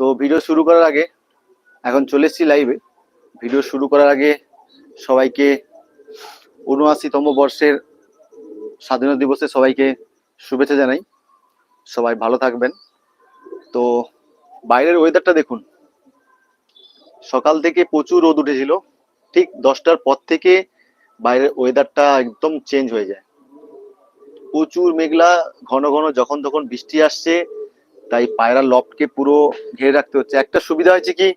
তো ভিডিও শুরু করার আগে, এখন চলে এসেছি লাইভে ভিডিও শুরু করার আগে সবাইকে উনআশিতম বর্ষের স্বাধীনতা দিবসে সবাইকে শুভেচ্ছা জানাই। সবাই ভালো থাকবেন। তো বাইরের ওয়েদারটা দেখুন। সকাল থেকে প্রচুর রোদ উঠেছিল। ঠিক দশটার পর থেকে বাইরের ওয়েদারটা একদম চেঞ্জ হয়ে যায়। প্রচুর মেঘলা, ঘন ঘন, যখন তখন বৃষ্টি আসছে তাই পায়রার লফটকে পুরো ঘিরে রাখতে হচ্ছে। একটা সুবিধা হয়েছে কি,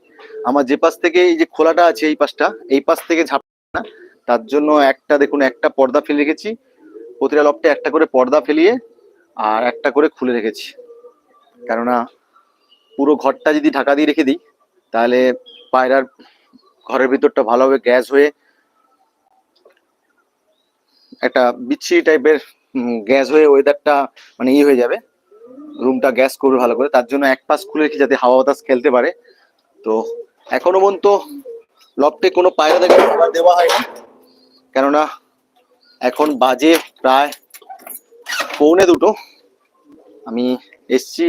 আমার যে পাশ থেকে এই যে খোলাটা আছে এই পাশটা, এই পাশ থেকে ঝাপ না, তার জন্য একটা দেখুন, একটা পর্দা ফেলে রেখেছি। প্রতিটা লফটে একটা করে পর্দা ফেলিয়ে আর একটা করে খুলে রেখেছি। কেননা পুরো ঘরটা যদি ঢাকা দিয়ে রেখে দিই, তাহলে পায়রার ঘরের ভিতরটা ভালোভাবে গ্যাস হয়ে একটা বিচ্ছিরি টাইপের গ্যাস হয়ে ওয়েদারটা মানে ই হয়ে যাবে। রুমটা গ্যাস করবে ভালো করে। তার জন্য এক পাশ খুলে রেখে যাতে হাওয়া বাতাস খেলতে পারে। তো এখনও পর্যন্ত লফটে কোনো পায়রা দেখে খাবার দেওয়া হয়নি। কেননা এখন বাজে প্রায় পৌনে দুটো। আমি এসছি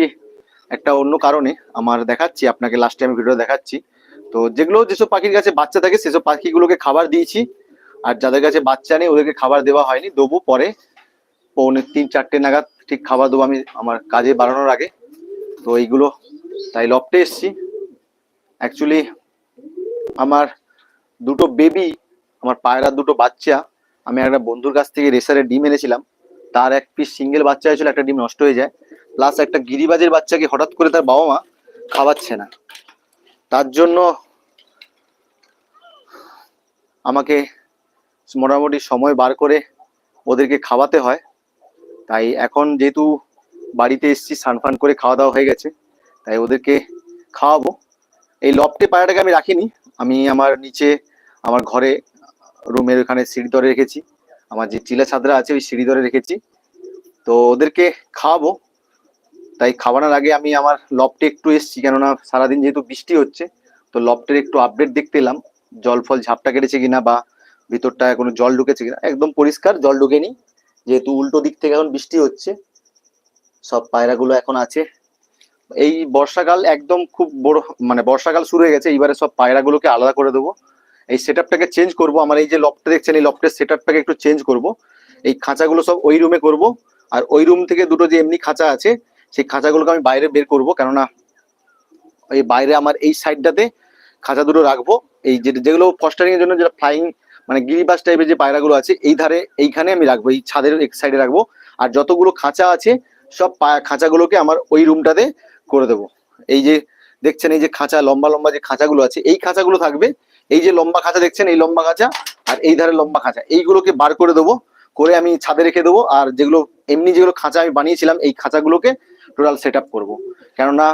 একটা অন্য কারণে। আমার দেখাচ্ছি, আপনাকে লাস্ট টাইম ভিডিও দেখাচ্ছি। তো যেগুলো যেসব পাখির কাছে বাচ্চা থাকে, সেসব পাখিগুলোকে খাবার দিয়েছি। আর যাদের কাছে বাচ্চা নেই, ওদেরকে খাবার দেওয়া হয়নি। দেবো পরে পৌনে তিন চারটে নাগাদ ঠিক খাবার দেবো আমি আমার কাজে বাড়ানোর আগে। তো এইগুলো তাই লফটে এসছি। অ্যাকচুয়ালি আমার দুটো বেবি আমার পায়রার দুটো বাচ্চা, আমি একটা বন্ধুর কাছ থেকে রেসারের ডিম এনেছিলাম। তার এক পিস সিঙ্গেল বাচ্চা হয়েছিল, একটা ডিম নষ্ট হয়ে যায়। প্লাস একটা গিরিবাজের বাচ্চাকে হঠাৎ করে তার বাবা মা খাওয়াচ্ছে না। তার জন্য আমাকে মোটামুটি সময় বার করে ওদেরকে খাওয়াতে হয়। তাই এখন যেহেতু বাড়িতে এসছি, স্নান করে খাওয়া দাওয়া হয়ে গেছে, তাই ওদেরকে খাওয়াবো। এই লফটে পায়রাটাকে আমি রাখিনি, আমি আমার নিচে, আমার ঘরে, রুমের ওখানে সিঁড়ি দরে রেখেছি। আমার যে চিলা ছাদরা আছে, ওই সিঁড়ি দরে রেখেছি। তো ওদেরকে খাওয়াবো। তাই খাওয়ানোর আগে আমি আমার লফটে একটু এসছি, কেননা সারাদিন যেহেতু বৃষ্টি হচ্ছে, তো লফটের একটু আপডেট দেখতে এলাম, জল ফল ঝাপটা কেটেছে কিনা বা ভিতরটা কোনো জল ঢুকেছে কিনা। একদম পরিষ্কার, জল ঢুকেনি। যেহেতু উল্টো দিক থেকে এখন বৃষ্টি হচ্ছে, সব পায়রাগুলো এখন আছে। এই বর্ষাকাল একদম খুব বড় মানে বর্ষাকাল শুরু হয়ে গেছে এইবারে সব পায়রাগুলোকে আলাদা করে দেবো। এই সেট আপটাকে চেঞ্জ করব, আমার এই যে লফটে দেখছেন, এই লফটের সেট আপটাকে একটু চেঞ্জ করব। এই খাঁচাগুলো সব ওই রুমে করব, আর ওই রুম থেকে দুটো যে এমনি খাঁচা আছে, সেই খাঁচাগুলোকে আমি বাইরে বের করব। কেননা, এই বাইরে আমার এই সাইডটাতে খাঁচা দুটো রাখব। এই যেগুলো ফস্টারিং এর জন্য, যেটা ফ্লাইং মানে গিরিবাস টাইপের যে পায়রাগুলো আছে, এই ধারে এইখানে আমি রাখব, এই ছাদের এক সাইডে রাখব। আর যতগুলো খাঁচা আছে, সব খাঁচাগুলোকে আমার ওই রুমটাতে করে দেবো। এই যে দেখছেন, এই যে খাঁচা, লম্বা লম্বা যে খাঁচাগুলো আছে, এই খাঁচাগুলো থাকবে। এই যে লম্বা খাঁচা দেখছেন, এই লম্বা খাঁচা আর এই ধারে লম্বা খাঁচা। এইগুলোকে বার করে দেবো, করে আমি ছাদে রেখে দেবো। আর যেগুলো, এমনি যেগুলো খাঁচা আমি বানিয়েছিলাম, এই খাঁচাগুলোকে টোটাল সেট আপ করব। কেননা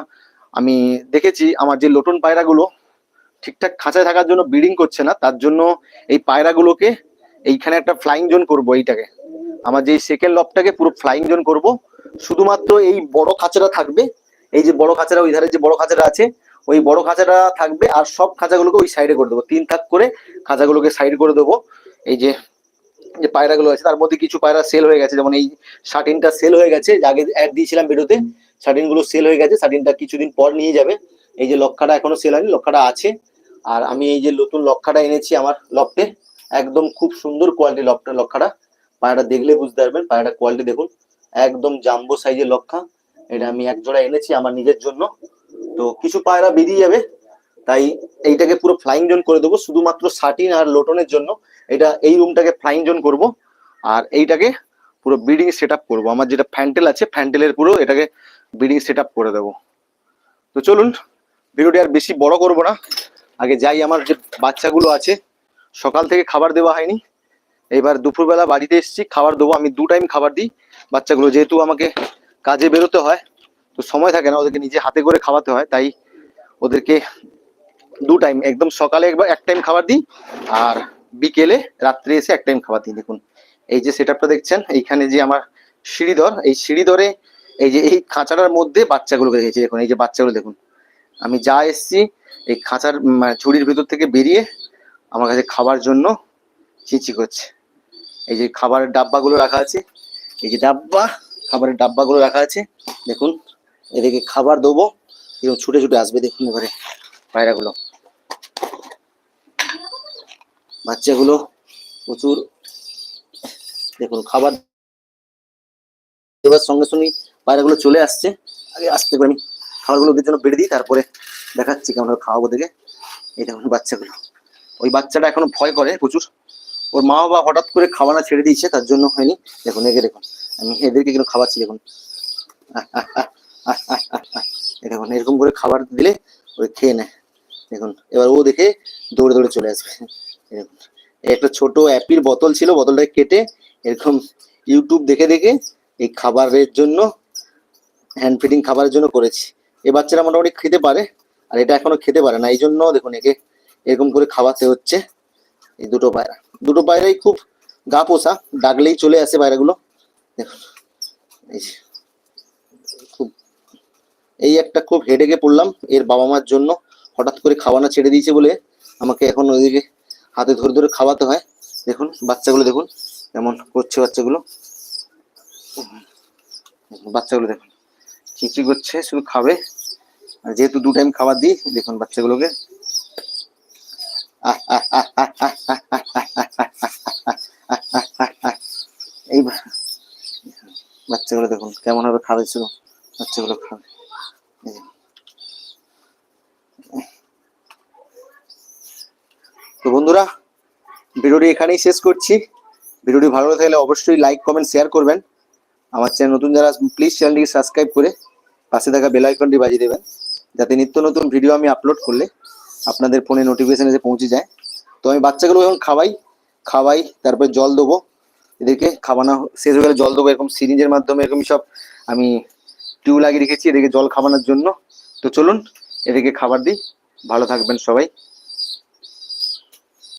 আমি দেখেছি, আমার যে লোটন পায়রাগুলো ঠিকঠাক খাঁচায় থাকার জন্য ব্রিডিং করছে না, তার জন্য এই পায়রাগুলোকে এইখানে একটা ফ্লাইং জোন করব এইটাকে। আমার যে সেকেন্ড লবটাকে পুরো ফ্লাইং জোন করব, শুধুমাত্র এই বড় খাঁচাটা থাকবে, এই যে বড় খাঁচাটা, ওই ধারে যে বড় খাঁচাটা আছে, ওই বড় খাঁচাটা থাকবে আর সব খাঁচাগুলোকে ওই সাইডে করে দেবো। তিন থাক করে খাঁচাগুলোকে সাইড করে দেবো। এই যে যে পায়রাগুলো আছে, তার মধ্যে কিছু পায়রা সেল হয়ে গেছে, যেমন এই শার্টিনটা সেল হয়ে গেছে আগে অ্যাড দিয়েছিলাম ভিডিওতে শার্টিনগুলো সেল হয়ে গেছে শার্টিনটা কিছুদিন পর নিয়ে যাবে। এই যে লক্ষাটা এখনও সেল হয়নি লক্ষাটা আছে। আর আমি এই যে নতুন লক্ষাটা এনেছি আমার লফটে, একদম খুব সুন্দর কোয়ালিটি লফটা লক্ষাটা পায়রাটা দেখলে বুঝতে পারবেন পায়রাটা কোয়ালিটি দেখুন, একদম জাম্বো সাইজের লক্ষা এটা আমি এক জোড়া এনেছি আমার নিজের জন্য। তো কিছু পায়রা বেরিয়ে যাবে, তাই এইটাকে পুরো ফ্লাইং জোন করে দেবো, শুধুমাত্র সাটিন আর লোটনের জন্য। এটা এই রুমটাকে ফ্লাইং জোন করব, আর এইটাকে পুরো ব্রিডিং সেট আপ করব। আমার যেটা ফ্যান্টেল আছে ফ্যান্টেলের পুরো এটাকে ব্রিডিং সেট আপ করে দেবো। তো চলুন ভিডিওটি আর বেশি বড় করব না। আগে যাই, আমার যে বাচ্চাগুলো আছে, সকাল থেকে খাবার দেওয়া হয়নি। এবার দুপুরবেলা বাড়িতে এসেছি, খাবার দেবো। আমি দু টাইম খাবার দিই। বাচ্চাগুলো যেহেতু আমাকে কাজে বেরোতে হয়, তো সময় থাকে না, ওদেরকে নিজে হাতে করে খাওয়াতে হয়, তাই ওদেরকে দু টাইম একদম সকালে একবার এক টাইম খাবার দিই, আর বিকেলে রাত্রে এসে এক টাইম খাবার দিই। দেখুন, এই যে সেট দেখছেন, এইখানে যে আমার সিঁড়িধর এই সিঁড়িধরে এই যে এই খাঁচাটার মধ্যে বাচ্চাগুলোকে রেখেছি। দেখুন, এই যে বাচ্চাগুলো দেখুন আমি যা এসছি এই খাঁচার উম, ঝুড়ির ভেতর থেকে বেরিয়ে আমার কাছে খাবার জন্য চিচি করছে। এই যে খাবারের ডাব্বাগুলো রাখা আছে এই যে ডাব্বা খাবারের ডাব্বাগুলো রাখা আছে দেখুন এদিকে খাবার দেবো এবং ছুটে ছুটে আসবে দেখুন এবারে পায়রাগুলো। বাচ্চাগুলো প্রচুর দেখুন খাবার এবার সঙ্গে সঙ্গে পায়রাগুলো চলে আসছে আগে আসতে করে ওদের জন্য বেড়ে দিই, তারপরে দেখাচ্ছি কেমন খাওয়াবো দেখে এই দেখুন বাচ্চাগুলো। ওই বাচ্চাটা এখনও ভয় করে প্রচুর। ওর মা বাবা হঠাৎ করে খাওয়ানা ছেড়ে দিয়েছে, তার জন্য হয়নি। দেখুন, একে দেখুন। আমি এদেরকে কিন্তু খাওয়াচ্ছি, দেখুন। দেখুন, এরকম করে খাবার দিলে ওই খেয়ে নেয়। দেখুন, এবার ও দেখে দৌড়ে দৌড়ে চলে আসবে। দেখুন একটা ছোট অ্যাপির বোতল ছিল বোতলটাকে কেটে এরকম ইউটিউব দেখে দেখে এই খাবারের জন্য হ্যান্ড ফিডিং খাবারের জন্য করেছি। এই বাচ্চারা মোটামুটি খেতে পারে আর এটা এখনও খেতে পারে না। এই জন্য দেখুন একে এরকম করে খাওয়াতে হচ্ছে এই দুটো পায়রা। দুটো পায়রাই খুব গা পোষা ডাকলেই চলে আসে পায়রাগুলো। দেখুন এই যে, খুব এই একটা খুব হেডেকে পড়লাম এর বাবা মার জন্য হঠাৎ করে খাওয়ানো ছেড়ে দিয়েছে বলে আমাকে এখন ওইদিকে হাতে ধরে ধরে খাওয়াতে হয়। দেখুন বাচ্চাগুলো দেখুন কেমন করছে বাচ্চাগুলো। বাচ্চাগুলো দেখুন। খিচি করছে, শুধু খাবে। আর যেহেতু দু টাইম খাবার দিই, দেখুন বাচ্চাগুলোকে। এই বাচ্চাগুলো দেখুন, কেমন হবে খাবে শুধু বাচ্চাগুলো খাবে। তো বন্ধুরা, ভিডিওটি এখানেই শেষ করছি। ভিডিওটি ভালো থাকলে অবশ্যই লাইক কমেন্ট শেয়ার করবেন। আমার চ্যানেল নতুন যারা প্লিজ চ্যানেলটিকে সাবস্ক্রাইব করে পাশে থাকা বেল আইকনটি বাজিয়ে দেবেন। যাতে নিত্য নতুন ভিডিও আমি আপলোড করলে আপনাদের ফোনে নোটিফিকেশন এসে পৌঁছে যায়। তো আমি বাচ্চাগুলো এখন খাওয়াই খাওয়াই, তারপরে জল দেবো। এদেরকে খাওয়ানো শেষ হয়ে গেলে জল দেবো, এরকম সিরিঞ্জের মাধ্যমে এরকম সব আমি টিউ লাগিয়ে রেখেছি, এদেরকে জল খাওয়ানোর জন্য। তো চলুন, এদেরকে খাবার দিই। ভালো থাকবেন সবাই।